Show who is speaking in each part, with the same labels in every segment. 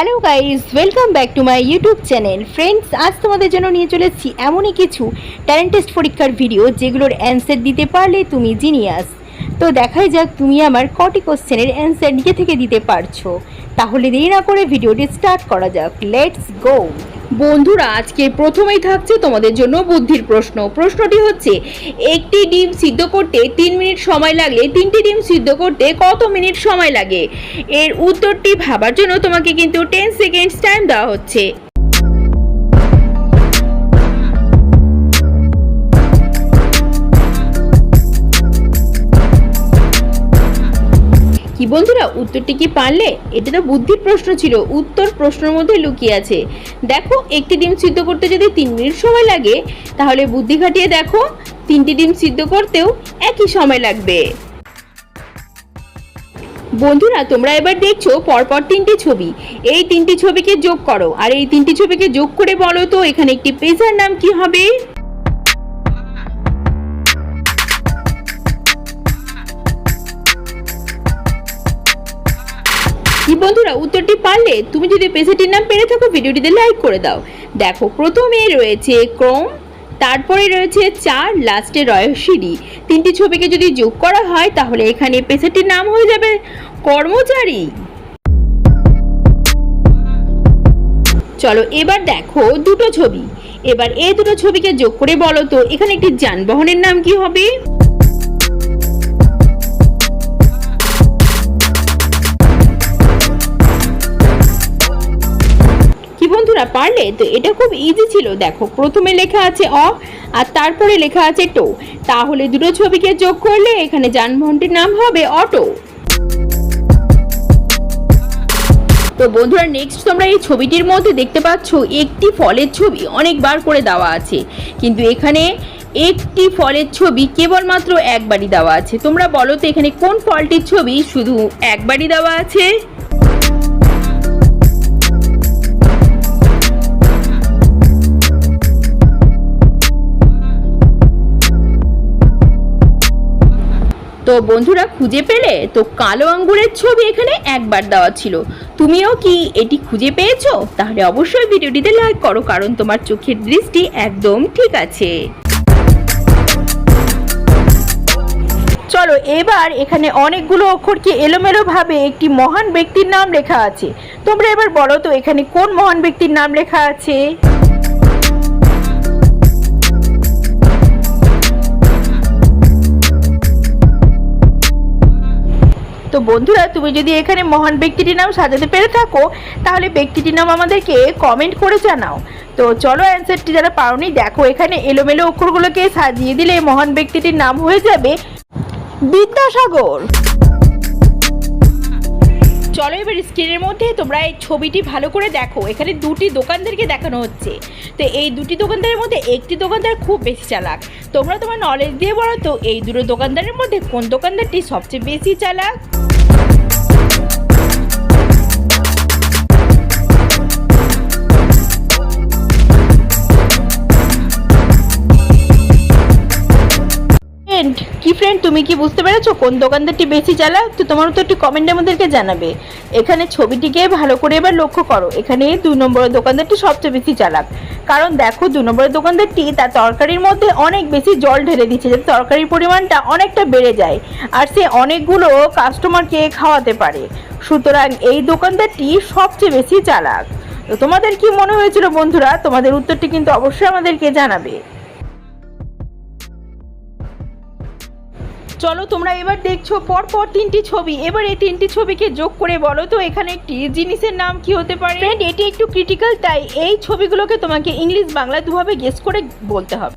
Speaker 1: Hello guys welcome back to my YouTube channel friends আজ তোমাদের জন্য নিয়ে চলে এসেছি এমনই কিছু ট্যালেন্ট টেস্ট পরীক্ষার ভিডিও যেগুলোর অ্যান্সার দিতে পারলে তুমি জিনিয়াস তো দেখাই যাক তুমি আমার কটি কোশ্চেনের অ্যান্সার নিজে থেকে দিতে পারছ। তাহলে দেরি না করে ভিডিওটি স্টার্ট করা যাক। লেটস গো বন্ধুরা, আজকে প্রথমেই থাকছে তোমাদের জন্য বুদ্ধির প্রশ্ন। প্রশ্নটি হচ্ছে, একটি ডিম সিদ্ধ করতে তিন মিনিট সময় লাগলে তিনটি ডিম সিদ্ধ করতে কত মিনিট সময় লাগে? এর উত্তরটি ভাবার জন্য তোমাকে কিন্তু টেন সেকেন্ডস টাইম দেওয়া হচ্ছে। বন্ধুরা, উত্তরটি কি পারলে? এটা তো বুদ্ধির প্রশ্ন ছিল, উত্তর প্রশ্নের মধ্যে লুকিয়ে আছে। দেখো, একটি ডিম সিদ্ধ করতে যদি তিন মিনিট সময় লাগে, তাহলে বুদ্ধি খাটিয়ে দেখো, তিনটি ডিম সিদ্ধ করতেও একই সময় লাগবে। বন্ধুরা, তোমরা এবার দেখছ, পরপর তিনটি ছবি। এই তিনটি ছবিকে যোগ করো, আর এই তিনটি ছবিকে যোগ করে বলো তো, এখানে একটি পেজার নাম কি হবে? বন্ধুরা উত্তরটি পারলে তুমি যদি পেজেটির নাম পেরে থাকো, ভিডিওটিতে লাইক করে দাও। দেখো প্রথমে রয়েছে ক্রোম, তারপরে রয়েছে চার, লাস্টে রয় সিঁড়ি। তিনটি ছবিকে যদি যোগ করা হয়, তাহলে এখানে পেশাটির নাম হয়ে যাবে কর্মচারী। চলো, এবার দেখো দুটো ছবি। এবার এই দুটো ছবিকে যোগ করে বলো তো, এখানে একটি যানবাহনের নাম কি হবে? বন্ধুরা পারলে তো এটা খুব ইজি ছিল। দেখো, প্রথমে লেখা আছে অ, আর তারপরে লেখা আছে টো। তাহলে দুটো ছবিকে যোগ করলে এখানে যানবাহনটির নাম হবে অটো। তো বন্ধুরা নেক্সট তোমরা এই ছবিটির মধ্যে দেখতে পাচ্ছ একটি ফলের ছবি। অনেকবার করে দেওয়া আছে। কিন্তু এখানে একটি ফলের ছবি কেবলমাত্র একবারই দেওয়া আছে। তোমরা বলো তো এখানে কোন ফলটির ছবি শুধু একবারই দেওয়া আছে? তো বন্ধুরা খুঁজে পেলে? তো কালো আঙ্গুরের ছবি এখানে একবার দেওয়া ছিল। তুমিও কি এটি খুঁজে পেয়েছ? তাহলে অবশ্যই ভিডিওটিতে লাইক করো, কারণ তোমার চোখের দৃষ্টি একদম ঠিক আছে। চলো, এবার এখানে অনেকগুলো অক্ষরকে এলোমেলো ভাবে একটি মহান ব্যক্তির নাম লেখা আছে। তোমরা এবার বলো তো, এখানে কোন মহান ব্যক্তির নাম লেখা আছে? বন্ধুরা, তুমি যদি এখানে মহান ব্যক্তিটির নাম সাজাতে পেরে থাকো, তাহলে ব্যক্তিটির নাম আমাদেরকে কমেন্ট করে জানাও। তো চলো অ্যান্সারটি যারা পাওনি, দেখো এখানে এলোমেলো অক্ষরগুলোকে সাজিয়ে দিলে মহান ব্যক্তিটির নাম হয়ে যাবে বিদ্যাসাগর। এবার স্ক্রিনের মধ্যে তোমরা এই ছবিটি ভালো করে দেখো। এখানে দুটি দোকানদারকে দেখানো হচ্ছে। তো এই দুটি দোকানদারের মধ্যে একটি দোকানদার খুব বেশি চালাক। তোমরা তোমার নলেজ দিয়ে বলো তো, এই দুটো দোকানদারের মধ্যে কোন দোকানদারটি সবচেয়ে বেশি চালাক? ফ্রেন্ড তুমি কি বুঝতে পেরেছ কোন দোকানদারটি বেশি চালাক? তো তোমার উত্তরটি কমেন্টে আমাদেরকে জানাবে। এখানে ছবিটিকে ভালো করে এবার লক্ষ্য করো। এখানে দুই নম্বরের দোকানদারটি সবচেয়ে বেশি চালাক। কারণ দেখো, দু নম্বরের দোকানদারটি তার তরকারির মধ্যে অনেক বেশি জল ঢেলে দিচ্ছে, যাতে তরকারির পরিমাণটা অনেকটা বেড়ে যায়। আর সে অনেকগুলো কাস্টমারকে খাওয়াতে পারে। সুতরাং এই দোকানদারটি সবচেয়ে বেশি চালাক। তো তোমাদের কি মনে হয়েছিল বন্ধুরা? তোমাদের উত্তরটি কিন্তু অবশ্যই আমাদেরকে জানাবে। চলো তোমরা এবার দেখছ পর পর তিনটি ছবি। এবার এই তিনটি ছবিকে যোগ করে বলো তো, এখানে একটি জিনিসের নাম কি হতে পারে? এটি একটু ক্রিটিক্যাল তাই এই ছবিগুলোকে তোমাকে ইংলিশ বাংলা দুভাবে গেস করে বলতে হবে।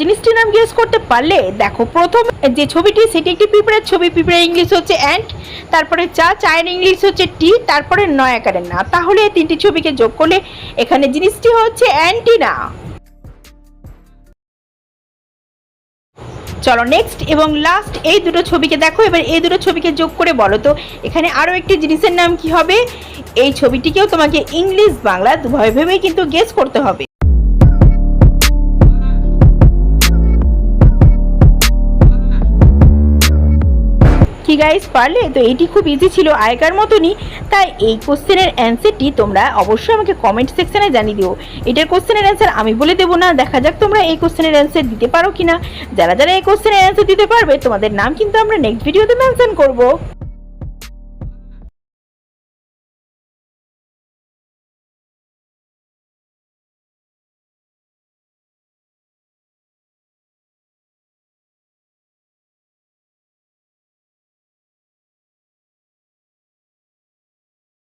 Speaker 1: জিনিসটির নাম গেস করতে পারলে, দেখো, প্রথম যে ছবিটি, সেটি একটি পিঁপড়ের ছবি। পিঁপড়ের ইংলিশ হচ্ছে অ্যান্ট তারপরে চা, চায়ের ইংলিশ হচ্ছে টি তারপরে নয় আকারের না। তাহলে তিনটি ছবিকে যোগ করলে এখানে জিনিসটি হচ্ছে অ্যান্টিনা। চলো নেক্সট এবং লাস্ট এই দুটো ছবিকে দেখো, এবার এই দুটো ছবিকে যোগ করে বলো তো, এখানে আরও একটি জিনিসের নাম কি হবে? এই ছবিটিকেও তোমাকে ইংলিশ বাংলা দুভাবে ভেবেই কিন্তু গেস করতে হবে। কি গাইস পারলে? তো এটি খুব ইজি ছিল, আগেকার মতনই। তাই এই কোশ্চেনের অ্যান্সারটি তোমরা অবশ্যই আমাকে কমেন্ট সেকশানে জানিয়ে দিও। এটার কোশ্চেনের অ্যান্সার আমি বলে দেবো না, দেখা যাক তোমরা এই কোশ্চেনের অ্যান্সার দিতে পারো কি না যারা যারা এই কোশ্চেনের অ্যান্সার দিতে পারবে, তোমাদের নাম কিন্তু আমরা নেক্সট ভিডিওতে মেনশন করব।